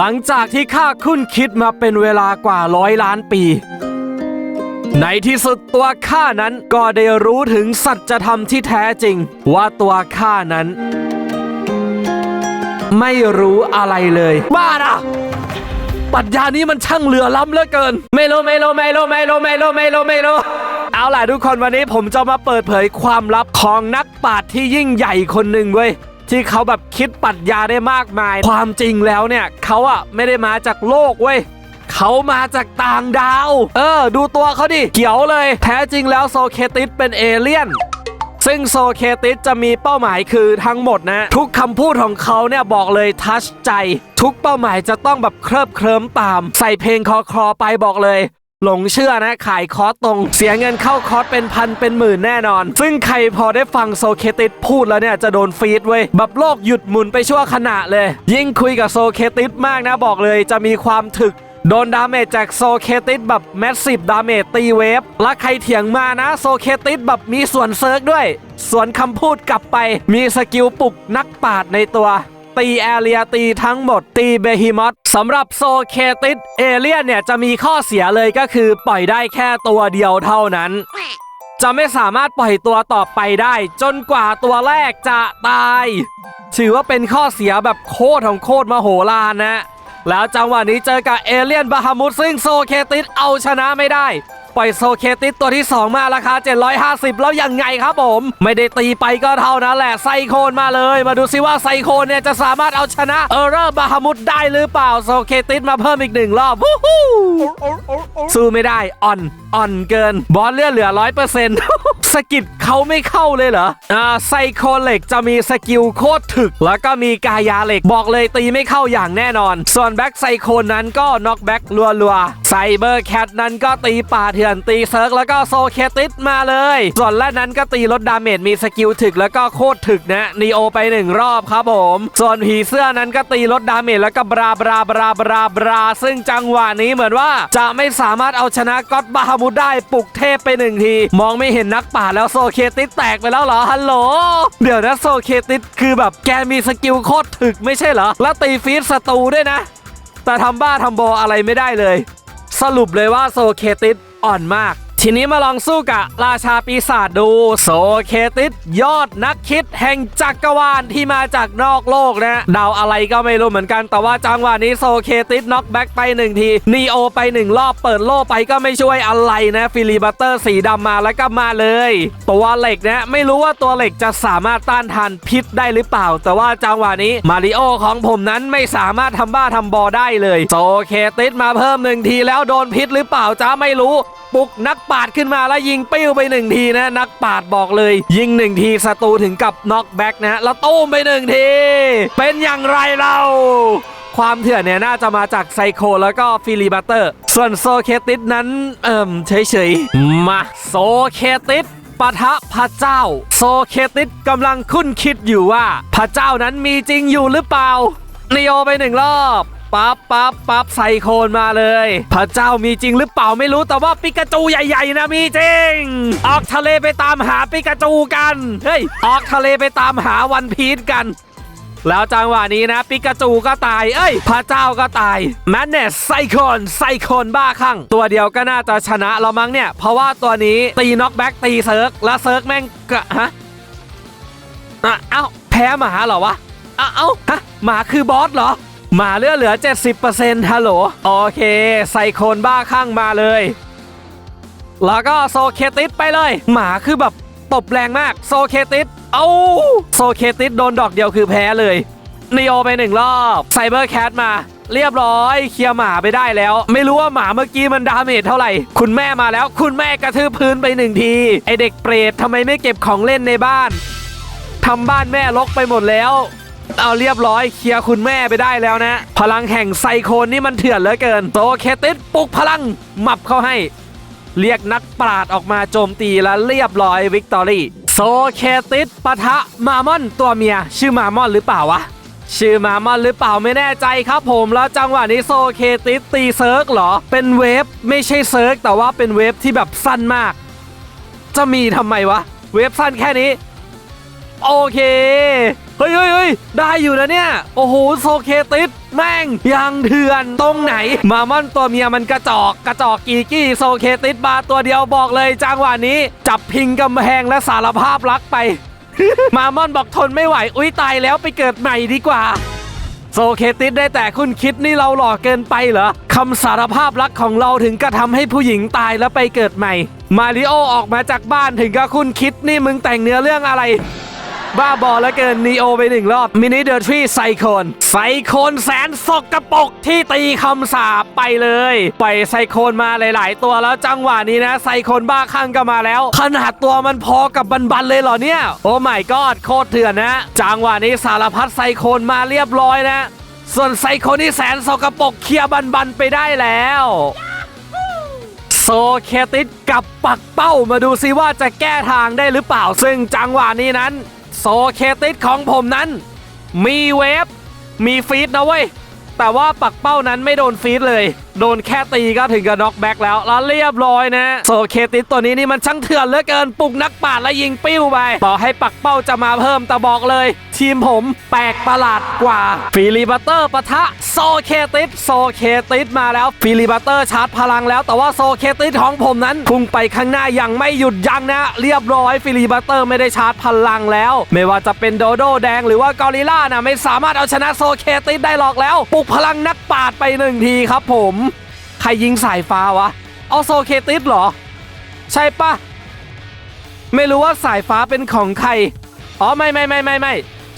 หลังจากที่ข้าคุ้นคิดมาเป็นเวลากว่าร้อยล้านปี ในที่สุดตัวข้านั้นก็ได้รู้ถึงสัจธรรมที่แท้จริง ว่าตัวข้านั้น ไม่รู้อะไรเลยบ้านะปรัชญานี้มันช่างเหลือล้ำเหลือเกิน ไม่รู้ไม่รู้ไม่รู้ไม่รู้ไม่รู้ไม่รู้ไม่รู้เอาล่ะทุกคนวันนี้ผมจะมาเปิดเผยความลับของนักปราชญ์ที่ยิ่งใหญ่คนหนึ่งเว้ย ที่เขาแบบคิดปรัชญาได้มากมาย ความจริงแล้วเนี่ยเขาอะไม่ได้มาจากโลกเว้ยเขามาจากต่างดาว เออ ดูตัวเขาดิ เขียวเลย แท้จริงแล้วโซเคติสเป็นเอเลี่ยน ซึ่งโซเคติสจะมีเป้าหมายคือทั้งหมดนะ ทุกคำพูดของเขาเนี่ยบอกเลยทัชใจ ทุกเป้าหมายจะต้องแบบเคลิบเคลิ้มตาม ใส่เพลงคอคลอไปบอกเลย หลงเชื่อนะ ขายคอร์สตรง เสียเงินเข้าคอร์สเป็นพันเป็นหมื่นแน่นอน ซึ่งใครพอได้ฟังโซเคติสพูดแล้วเนี่ย จะโดนฟีดเว้ยแบบโลกหยุดหมุนไปชั่วขณะเลย ยิ่งคุยกับโซเคติสมากนะบอกเลยจะมีความถึกโดนดาเมจจากโซเคติสแบบแมสซีฟดาเมจตีเวฟ และใครเถียงมานะโซเคติสแบบมีส่วนเซิร์กด้วย ส่วนคำพูดกลับไป มีสกิลปลุกนักปราดในตัว ตีแอเรียตีทั้งหมดตีเบฮิมอสสำหรับโซเคติสเอเลียนเนี่ยจะมีข้อเสียเลยก็คือปล่อยได้แค่ตัวเดียวเท่านั้น จะไม่สามารถปล่อยตัวต่อไปได้ จนกว่าตัวแรกจะตาย ถือว่าเป็นข้อเสียแบบโคตรของโคตรมโหฬารนะ แล้วจังหวะนี้เจอกับเอเลียนบาฮามุดซึ่งโซเคติสเอาชนะไม่ได้ ปล่อยโซเคติสตัวที่ 2 มาราคา 750 แล้วยังไงครับผม ไม่ได้ตีไปก็เท่านั้นแหละไซโคนมาเลย มาดูซิว่าไซโคนเนี่ยจะสามารถเอาชนะเออร์เรอร์บาฮามุดได้หรือเปล่าโซเคติสมาเพิ่มอีกหนึ่งรอบวู้ฮู้สู้ไม่ได้อ่อนอ่อนเกิน บอสเลือดเหลือร้อยเปอร์เซ็นต์สกิดเขาไม่เข้าเลยเหรอ อ่าไซโคเหล็กจะมีสกิลโคตรถึก แล้วก็มีกายาเหล็กบอกเลยตีไม่เข้าอย่างแน่นอน ส่วนแบ็กไซโคนนั้นก็น็อกแบ็กรัวๆไซเบอร์แคทนั้นก็ตีป่าเถื่อนตีเซิร์กแล้วก็โซเคติสมาเลย ส่วนแรกนั้นก็ตีลดดาเมจมีสกิลถึกแล้วก็โคตรถึกนะนีโอไปหนึ่งรอบครับผม ส่วนผีเสื้อนั้นก็ตีลดดาเมจแล้วก็บราบราบราบราบราซึ่งจังหวะนี้เหมือนว่าจะไม่สามารถเอาชนะก็อตบาฮามุดได้ปลุกเทพไปหนึ่งที มองไม่เห็นนักป่าแล้วโซเคติสแตกไปแล้วเหรอฮัลโหลเดี๋ยวนะโซเคติสคือแบบแกมีสกิลโคตรถึกไม่ใช่เหรอแล้วตีฟีดศัตรูด้วยนะ แต่ทำบ้าทำบออะไรไม่ได้เลย สรุปเลยว่าโซเคติสอ่อนมาก ทีนี้มาลองสู้กับราชาปีศาจดู โซเคติสยอดนักคิดแห่งจักรวาลที่มาจากนอกโลกนะเดาอะไรก็ไม่รู้เหมือนกัน แต่ว่าจังหวะนี้โซเคติสน็อกแบ็กไปหนึ่งทีนีโอไปหนึ่งรอบเปิดโล่ไปก็ไม่ช่วยอะไรนะ ฟิลิบัตเตอร์สีดำมาแล้วก็มาเลย ตัวเหล็กนะ ไม่รู้ว่าตัวเหล็กจะสามารถต้านทานพิษได้หรือเปล่า แต่ว่าจังหวะนี้มาริโอของผมนั้นไม่สามารถทำบ้าทำบอได้เลย โซเคติสมาเพิ่มหนึ่งทีแล้วโดนพิษหรือเปล่าจ้าไม่รู้ปลุกนักปาดขึ้นมาแล้วยิงปิ้วไปหนึ่งทีนะ นักปาดบอกเลย ยิงหนึ่งทีศัตรูถึงกับน็อกแบ็กนะแล้วตู้มไปหนึ่งที เป็นอย่างไรเราความเถื่อนเนี่ยน่าจะมาจากไซโคแล้วก็ฟิลิบัตเตอร์ ส่วนโซเคติสนั้น เอิ่มเฉยๆ มาโซเคติสปะทะพระเจ้า โซเคติสกำลังคุ้นคิดอยู่ว่า พระเจ้านั้นมีจริงอยู่หรือเปล่านิโอไปหนึ่งรอบ ปั๊บปั๊บปั๊บใส่โคนมาเลย พระเจ้ามีจริงหรือเปล่าไม่รู้แต่ว่าปิกาจูใหญ่ๆนะมีจริง ออกทะเลไปตามหาปิกาจูกัน เฮ้ย ออกทะเลไปตามหาวันพีชกันแล้วจังหวะนี้นะ ปิกาจูก็ตาย เอ้ย พระเจ้าก็ตายแมนเนสไซโคนไซโคนบ้าคลั่งตัวเดียวก็น่าจะชนะเรามั้งเนี่ย เพราะว่าตัวนี้ตีน็อกแบ็กตีเซิร์กแล้วเซิร์กแม่งกะฮะอะเอ้าแพ้หมาเหรอวะอะเอ้าฮะหมาคือบอสเหรอ หมาเลือดเหลือ 70%ฮัลโหล โอเค ไซโคนบ้าคลั่งมาเลย แล้วก็โซเคติสไปเลย หมาคือแบบตบแรงมาก โซเคติสเอาโซเคติสโดนดอกเดียวคือแพ้เลยนีโอไปหนึ่งรอบไซเบอร์แคทมาเรียบร้อย เคลียร์หมาไปได้แล้ว ไม่รู้ว่าหมาเมื่อกี้มันดาเมจเท่าไหร่ คุณแม่มาแล้ว คุณแม่กระทืบพื้นไปหนึ่งที ไอเด็กเปรตทำไมไม่เก็บของเล่นในบ้านทำบ้านแม่รกไปหมดแล้ว เอาเรียบร้อยเคลียร์คุณแม่ไปได้แล้วนะ พลังแห่งไซโคนนี่มันเถื่อนเหลือเกินโซเคติสปลุกพลังหมับเข้าให้ เรียกนักปราดออกมาโจมตีและเรียบร้อยวิกตอรี่โซเคติสปะทะมามอนตัวเมีย ชื่อมามอนหรือเปล่าวะชื่อมามอนหรือเปล่าไม่แน่ใจครับผมแล้วจังหวะนี้โซเคติสตีเซิร์กเหรอ เป็นเวฟไม่ใช่เซิร์กแต่ว่าเป็นเวฟที่แบบสั้นมาก จะมีทำไมวะ เวฟสั้นแค่นี้ โอเคเฮ้ยเฮ้ยเฮ้ยได้อยู่นะเนี่ย โอ้โห โซเคติสแม่งยังเถื่อนตรงไหน มามอนตัวเมียมันกระจอกกระจอกกีกี้โซเคติสมาตัวเดียวบอกเลยจังหวะนี้ จับพิงกำแพงและสารภาพรักไป มามอนบอกทนไม่ไหว อุ้ยตายแล้วไปเกิดใหม่ดีกว่าโซเคติสได้แต่คุณคิดนี่เราหล่อเกินไปเหรอคำสารภาพรักของเราถึงกระทำให้ผู้หญิงตายแล้วไปเกิดใหม่ มาริโอออกมาจากบ้านถึงกับคุณคิดนี่มึงแต่งเนื้อเรื่องอะไร บ้าบอแล้วเกินนีโอไปหนึ่งรอบมินิเดอร์ทรีไซโคนไซโคนแสนสกปรกที่ตีคำสาปไปเลยปล่อยไซโคนมาหลาย ๆ ตัวแล้วจังหวะนี้นะไซโคนบ้าคลั่งก็มาแล้ว ขนาดตัวมันพอกับบันๆเลยเหรอเนี่ย โอ้ไม่กอดโคตรเถื่อนนะ จังหวะนี้สารพัดไซโคนมาเรียบร้อยนะ ส่วนไซโคนที่แสนสกปรกเคลียร์บันๆไปได้แล้วโซเคติสกับปักเป้ามาดูซิว่าจะแก้ทางได้หรือเปล่า ซึ่งจังหวะนี้นั้น โซเคติสของผมนั้น มีเวฟมีฟีดนะเว้ย แต่ว่าปักเป้านั้นไม่โดนฟีดเลย โดนแค่ตีก็ถึงกับน็อกแบ็กแล้วแล้วเรียบร้อยนะโซเคติสตัวนี้นี่มันช่างเถื่อนเหลือเกินปลุกนักปราดและยิงปิ้วไป ต่อให้ปักเป้าจะมาเพิ่มแต่บอกเลย ทีมผมแปลกประหลาดกว่าฟิลิบัตเตอร์ปะทะโซเคติสโซเคติสมาแล้วฟิลิบัตเตอร์ชาร์จพลังแล้วแต่ว่าโซเคติสของผมนั้นพุ่งไปข้างหน้าอย่างไม่หยุดยั้งนะ เรียบร้อยฟิลิบัตเตอร์ไม่ได้ชาร์จพลังแล้ว ไม่ว่าจะเป็นโดโดแดงหรือว่ากอริล่านะไม่สามารถเอาชนะโซเคติสได้หรอกแล้วปลุกพลังนักปราดไปหนึ่งทีครับผม รยิงสายฟ้าวะ เอาโซเคติสเหรอ ใช่ปะไม่รู้ว่าสายฟ้าเป็นของใคร อ๋อไม่ไม่ไม่ไม่ไม่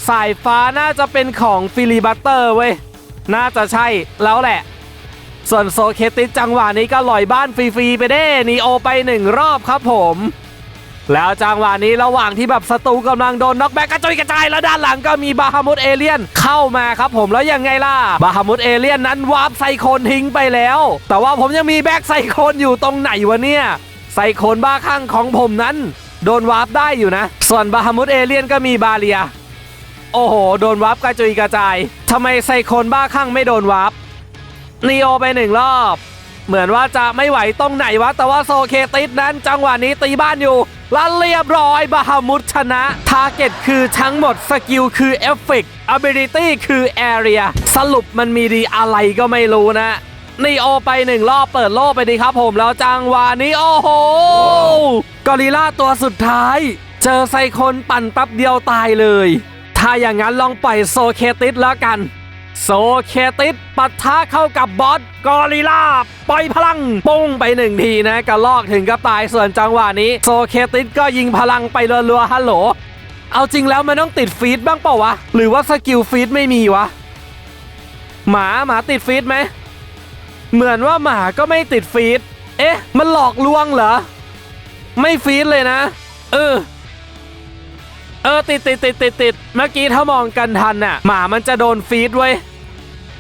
สายฟ้าน่าจะเป็นของฟิลิบัตเตอร์เว้ย น่าจะใช่แล้วแหละ ส่วนโซเคติสจังหวะนี้ก็ลอยบ้านฟรีๆไปได้นีโอไปหนึ่งรอบครับผม แล้วจังหวะนี้ระหว่างที่แบบศัตรูกำลังโดนน็อกแบ็กกระจุยกระจายแล้วด้านหลังก็มีบาฮามุดเอเลียนเข้ามาครับผมแล้วยังไงล่ะบาฮามุดเอเลียนนั้นวาร์ปไซโคนทิ้งไปแล้ว แต่ว่าผมยังมีแบ็กไซโคนอยู่ตรงไหนวะเนี่ยไซโคนบ้าคลั่งของผมนั้น โดนวาร์ปได้อยู่นะ ส่วนบาฮามุดเอเลียนก็มีบาเลีย โอ้โห โดนวาร์ปกระจุยกระจายทำไมไซโคนบ้าคลั่งไม่โดนวาร์ปนีโอไปหนึ่งรอบ เหมือนว่าจะไม่ไหวตรงไหนวะ แต่ว่าโซเคติสนั้นจังหวะนี้ตีบ้านอยู่ แล้วเรียบร้อยบาฮามุดชนะทาร์เก็ตคือทั้งหมดสกิลคือเอฟเฟกต์ ability คือแอเรียสรุปมันมีดีอะไรก็ไม่รู้นะนีโอไปหนึ่งรอบเปิดโล่ไปดีครับผมแล้วจังหวะนี้โอ้โห กอริลล่าตัวสุดท้าย เจอไซคนปั่นแป๊บเดียวตายเลย ถ้าอย่างนั้นลองปล่อยโซเคติสแล้วกัน โซเคติสปัทะเข้ากับบอสกอริลล่าปล่อยพลังปุ้งไปหนึ่งทีนะกระลอกถึงกับตายส่วนจังหวะนี้ โซเคติสก็ยิงพลังไปรัวๆฮัลโหล เอาจริงแล้วมันต้องติดฟีดบ้างเปล่าวะ หรือว่าสกิลฟีดไม่มีวะ หมาหมาติดฟีดไหม เหมือนว่าหมาก็ไม่ติดฟีดเอ๊ะ มันหลอกลวงเหรอ ไม่ฟีดเลยนะ เออ เออติดติดติดติดติดเมื่อกี้ถ้ามองกันทันน่ะหมามันจะโดนฟีดไว้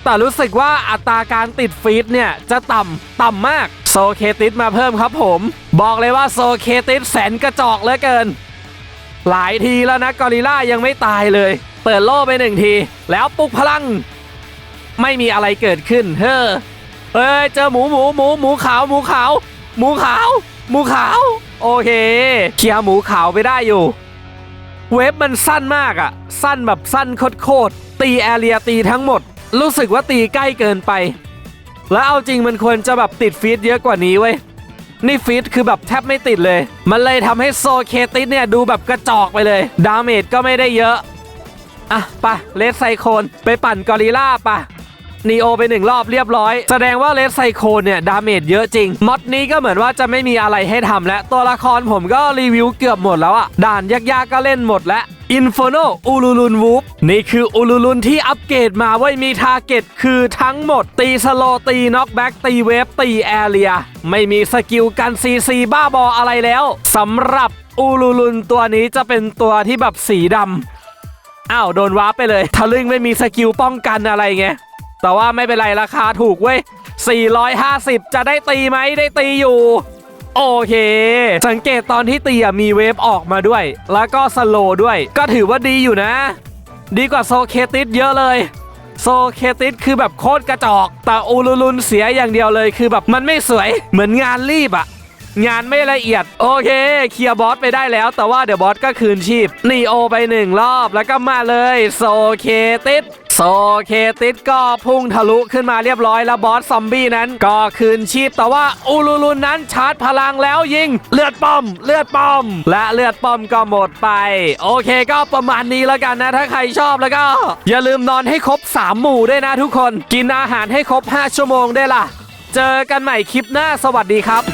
แต่รู้สึกว่าอัตราการติดฟีดเนี่ยจะต่ำต่ำมากโซเคติสมาเพิ่มครับผม บอกเลยว่าโซเคติสแสนกระจอกเหลือเกิน หลายทีแล้วนะกอริลล่ายังไม่ตายเลย เปิดโล่ไปหนึ่งที แล้วปลุกพลัง ไม่มีอะไรเกิดขึ้น เฮ้อเอ้ยเจอหมูหมูหมูหมูขาวหมูขาว หมูขาว หมูขาว โอเคเคลียร์หมูขาวไปได้อยู่ เวฟมันสั้นมากอะสั้นแบบสั้นโคตรตีแอเรียตีทั้งหมด รู้สึกว่าตีใกล้เกินไป แล้วเอาจริงมันควรจะแบบติดฟีดเยอะกว่านี้เว้ยนี่ฟีดคือแบบแทบไม่ติดเลย มันเลยทำให้โซเคติสเนี่ยดูแบบกระจอกไปเลย ดาเมจก็ไม่ได้เยอะ อะปะเลสไซโคนไปปั่นกอริลล่าปะ นีโอไปหนึ่งรอบเรียบร้อย แสดงว่าเลสไซโคนเนี่ย ดาเมจเยอะจริง มอดนี้ก็เหมือนว่าจะไม่มีอะไรให้ทำแล้วตัวละครผมก็รีวิวเกือบหมดแล้วอะด่านยากๆก็เล่นหมดแล้วอินฟโนอูลูลุนวูฟนี่คืออูลูลุนที่อัปเกรดมาไว้มีทาร์เก็ตคือทั้งหมด ตีสโลตีน็อกแบ็กตีเวฟตีแอเรีย ไม่มีสกิลกันซีซีบ้าบออะไรแล้วสำหรับอูลูลุนตัวนี้จะเป็นตัวที่แบบสีดำอ้าว โดนวาร์ปไปเลยทะลึ่งไม่มีสกิลป้องกันอะไรไง แต่ว่าไม่เป็นไรราคาถูกเว้ย 450 จะได้ตีไหมได้ตีอยู่ โอเค สังเกตตอนที่ตีอะมีเวฟออกมาด้วย แล้วก็สโลด้วย ก็ถือว่าดีอยู่นะ ดีกว่าโซเคติสเยอะเลยโซเคติสคือแบบโคตรกระจอก แต่อูลูลุนเสียอย่างเดียวเลยคือแบบมันไม่สวย เหมือนงานรีบอะงานไม่ละเอียด โอเคเคลียร์บอสไปได้แล้ว แต่ว่าเดี๋ยวบอสก็คืนชีพนีโอไปหนึ่งรอบแล้วก็มาเลยโซเคติด โซเคติดก็พุ่งทะลุขึ้นมาเรียบร้อยแล้วบอสซอมบี้นั้น ก็คืนชีพแต่ว่าอูลูลุนนั้นชาร์จพลังแล้วยิง เลือดป้อม เลือดป้อม และเลือดป้อมก็หมดไป โอเคก็ประมาณนี้แล้วกันนะถ้าใครชอบแล้วก็ อย่าลืมนอนให้ครบ 3 หมู่ด้วยนะทุกคน กินอาหารให้ครบ 5 ชั่วโมงได้ล่ะ เจอกันใหม่คลิปหน้าสวัสดีครับ